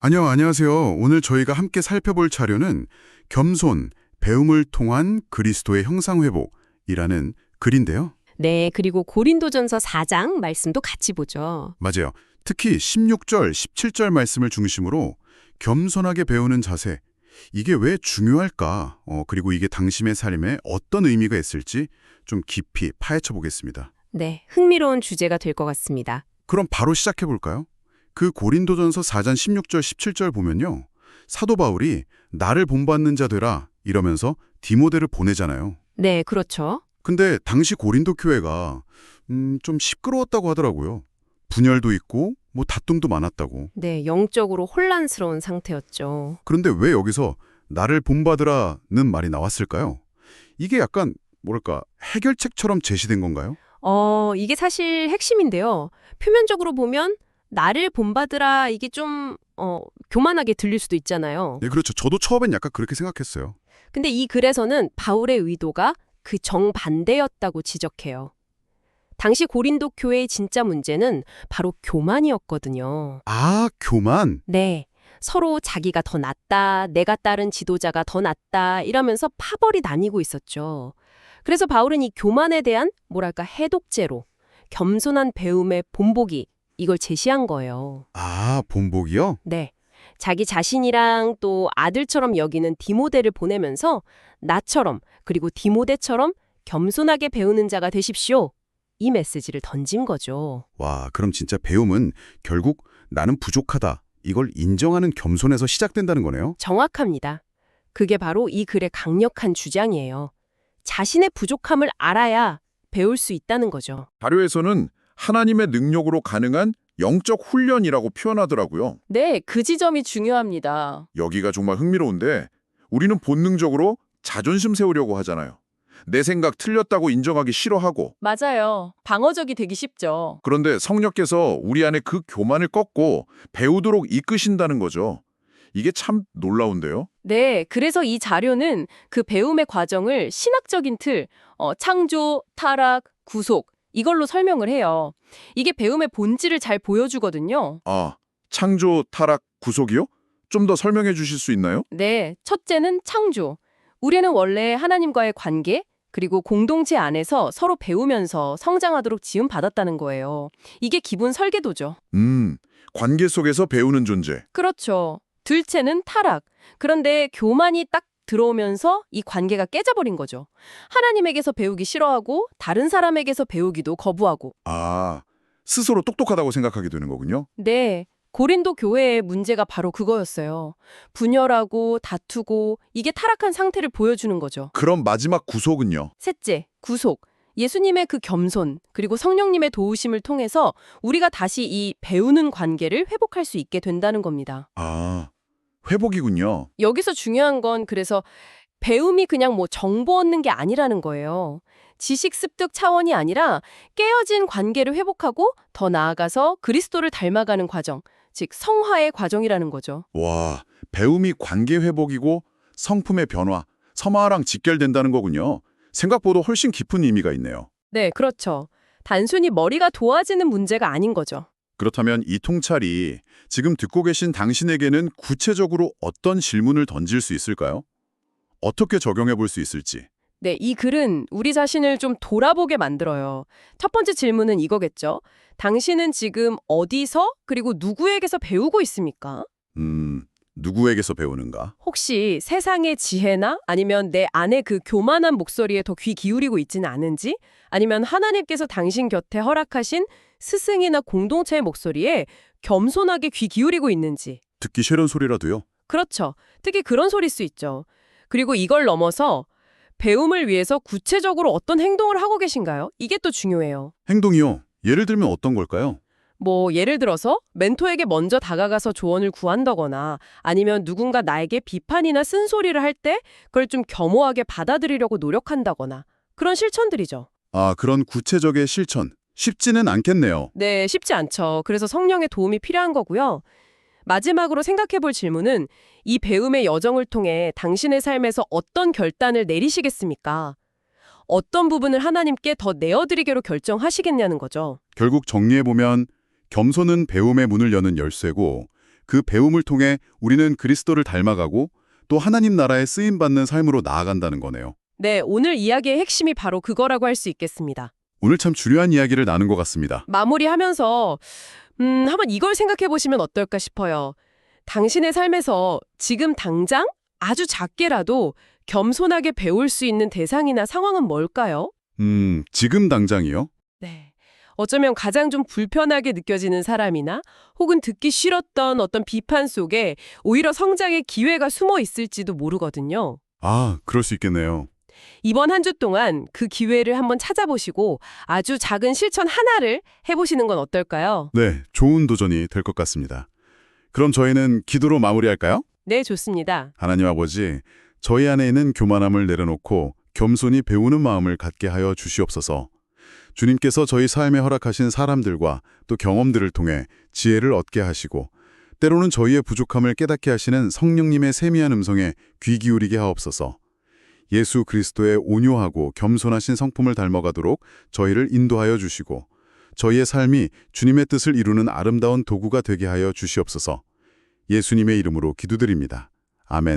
안녕, 안녕하세요. 오늘 저희가 함께 살펴볼 자료는 겸손, 배움을 통한 그리스도의 형상회복이라는 글인데요. 네, 그리고 고린도전서 4장 말씀도 같이 보죠. 맞아요. 특히 16절, 17절 말씀을 중심으로 겸손하게 배우는 자세, 이게 왜 중요할까? 어, 그리고 이게 당신의 삶에 어떤 의미가 있을지 좀 깊이 파헤쳐 보겠습니다. 네, 흥미로운 주제가 될 것 같습니다. 그럼 바로 시작해 볼까요? 그 고린도전서 4장 16절, 17절 보면요. 사도 바울이 나를 본받는 자 되라 이러면서 디모데를 보내잖아요. 네, 그렇죠. 근데 당시 고린도 교회가 음, 좀 시끄러웠다고 하더라고요. 분열도 있고 뭐 다툼도 많았다고. 네, 영적으로 혼란스러운 상태였죠. 그런데 왜 여기서 나를 본받으라는 말이 나왔을까요? 이게 약간 뭐랄까 해결책처럼 제시된 건가요? 어, 이게 사실 핵심인데요. 표면적으로 보면 나를 본받으라 이게 좀 어, 교만하게 들릴 수도 있잖아요. 네, 그렇죠. 저도 처음엔 약간 그렇게 생각했어요. 근데 이 글에서는 바울의 의도가 그 정반대였다고 지적해요. 당시 고린도 교회의 진짜 문제는 바로 교만이었거든요. 아, 교만. 네. 서로 자기가 더 낫다, 내가 따른 지도자가 더 낫다 이러면서 파벌이 나뉘고 있었죠. 그래서 바울은 이 교만에 대한 뭐랄까 해독제로 겸손한 배움의 본보기 이걸 제시한 거예요. 아, 본복이요? 네. 자기 자신이랑 또 아들처럼 여기는 디모데를 보내면서 나처럼 그리고 디모데처럼 겸손하게 배우는 자가 되십시오. 이 메시지를 던진 거죠. 와, 그럼 진짜 배움은 결국 나는 부족하다. 이걸 인정하는 겸손에서 시작된다는 거네요. 정확합니다. 그게 바로 이 글의 강력한 주장이에요. 자신의 부족함을 알아야 배울 수 있다는 거죠. 자료에서는 하나님의 능력으로 가능한 영적 훈련이라고 표현하더라고요. 네, 그 지점이 중요합니다. 여기가 정말 흥미로운데 우리는 본능적으로 자존심 세우려고 하잖아요. 내 생각 틀렸다고 인정하기 싫어하고 맞아요. 방어적이 되기 쉽죠. 그런데 성령께서 우리 안에 그 교만을 꺾고 배우도록 이끄신다는 거죠. 이게 참 놀라운데요. 네, 그래서 이 자료는 그 배움의 과정을 신학적인 틀, 어, 창조, 타락, 구속 이걸로 설명을 해요. 이게 배움의 본질을 잘 보여주거든요. 아, 창조, 타락, 구속이요? 좀 더 설명해 주실 수 있나요? 네, 첫째는 창조. 우리는 원래 하나님과의 관계, 그리고 공동체 안에서 서로 배우면서 성장하도록 지음받았다는 거예요. 이게 기본 설계도죠. 음, 관계 속에서 배우는 존재. 그렇죠. 둘째는 타락. 그런데 교만이 딱 들어오면서 이 관계가 깨져버린 거죠. 하나님에게서 배우기 싫어하고 다른 사람에게서 배우기도 거부하고. 아, 스스로 똑똑하다고 생각하게 되는 거군요. 네. 고린도 교회의 문제가 바로 그거였어요. 분열하고 다투고 이게 타락한 상태를 보여주는 거죠. 그럼 마지막 구속은요? 셋째, 구속. 예수님의 그 겸손, 그리고 성령님의 도우심을 통해서 우리가 다시 이 배우는 관계를 회복할 수 있게 된다는 겁니다. 아, 회복이군요. 여기서 중요한 건 그래서 배움이 그냥 뭐 정보 얻는 게 아니라는 거예요. 지식 습득 차원이 아니라 깨어진 관계를 회복하고 더 나아가서 그리스도를 닮아가는 과정, 즉 성화의 과정이라는 거죠. 와, 배움이 관계 회복이고 성품의 변화, 서마랑 직결된다는 거군요. 생각보다 훨씬 깊은 의미가 있네요. 네, 그렇죠. 단순히 머리가 도와지는 문제가 아닌 거죠. 그렇다면 이 통찰이 지금 듣고 계신 당신에게는 구체적으로 어떤 질문을 던질 수 있을까요? 어떻게 적용해 볼 수 있을지. 네, 이 글은 우리 자신을 좀 돌아보게 만들어요. 첫 번째 질문은 이거겠죠. 당신은 지금 어디서 그리고 누구에게서 배우고 있습니까? 음, 누구에게서 배우는가? 혹시 세상의 지혜나 아니면 내 안의 그 교만한 목소리에 더 귀 기울이고 있지는 않은지 아니면 하나님께서 당신 곁에 허락하신 스승이나 공동체의 목소리에 겸손하게 귀 기울이고 있는지 듣기 싫은 소리라도요. 그렇죠. 특히 그런 소리일 수 있죠. 그리고 이걸 넘어서 배움을 위해서 구체적으로 어떤 행동을 하고 계신가요? 이게 또 중요해요. 행동이요. 예를 들면 어떤 걸까요? 뭐 예를 들어서 멘토에게 먼저 다가가서 조언을 구한다거나 아니면 누군가 나에게 비판이나 쓴소리를 할 때 그걸 좀 겸허하게 받아들이려고 노력한다거나 그런 실천들이죠. 아, 그런 구체적의 실천. 쉽지는 않겠네요. 네, 쉽지 않죠. 그래서 성령의 도움이 필요한 거고요. 마지막으로 생각해 볼 질문은 이 배움의 여정을 통해 당신의 삶에서 어떤 결단을 내리시겠습니까? 어떤 부분을 하나님께 더 내어드리기로 결정하시겠냐는 거죠. 결국 정리해보면 겸손은 배움의 문을 여는 열쇠고 그 배움을 통해 우리는 그리스도를 닮아가고 또 하나님 나라에 쓰임받는 삶으로 나아간다는 거네요. 네, 오늘 이야기의 핵심이 바로 그거라고 할 수 있겠습니다. 오늘 참 중요한 이야기를 나눈 것 같습니다. 마무리하면서 음, 한번 이걸 생각해 보시면 어떨까 싶어요. 당신의 삶에서 지금 당장 아주 작게라도 겸손하게 배울 수 있는 대상이나 상황은 뭘까요? 음, 지금 당장이요? 네. 어쩌면 가장 좀 불편하게 느껴지는 사람이나 혹은 듣기 싫었던 어떤 비판 속에 오히려 성장의 기회가 숨어 있을지도 모르거든요. 아, 그럴 수 있겠네요. 이번 한 주 동안 그 기회를 한번 찾아보시고 아주 작은 실천 하나를 해보시는 건 어떨까요? 네, 좋은 도전이 될 것 같습니다. 그럼 저희는 기도로 마무리할까요? 네, 좋습니다. 하나님 아버지, 저희 안에 있는 교만함을 내려놓고 겸손히 배우는 마음을 갖게 하여 주시옵소서. 주님께서 저희 삶에 허락하신 사람들과 또 경험들을 통해 지혜를 얻게 하시고 때로는 저희의 부족함을 깨닫게 하시는 성령님의 세미한 음성에 귀 기울이게 하옵소서. 예수 그리스도의 온유하고 겸손하신 성품을 닮아가도록 저희를 인도하여 주시고 저희의 삶이 주님의 뜻을 이루는 아름다운 도구가 되게 하여 주시옵소서. 예수님의 이름으로 기도드립니다. 아멘.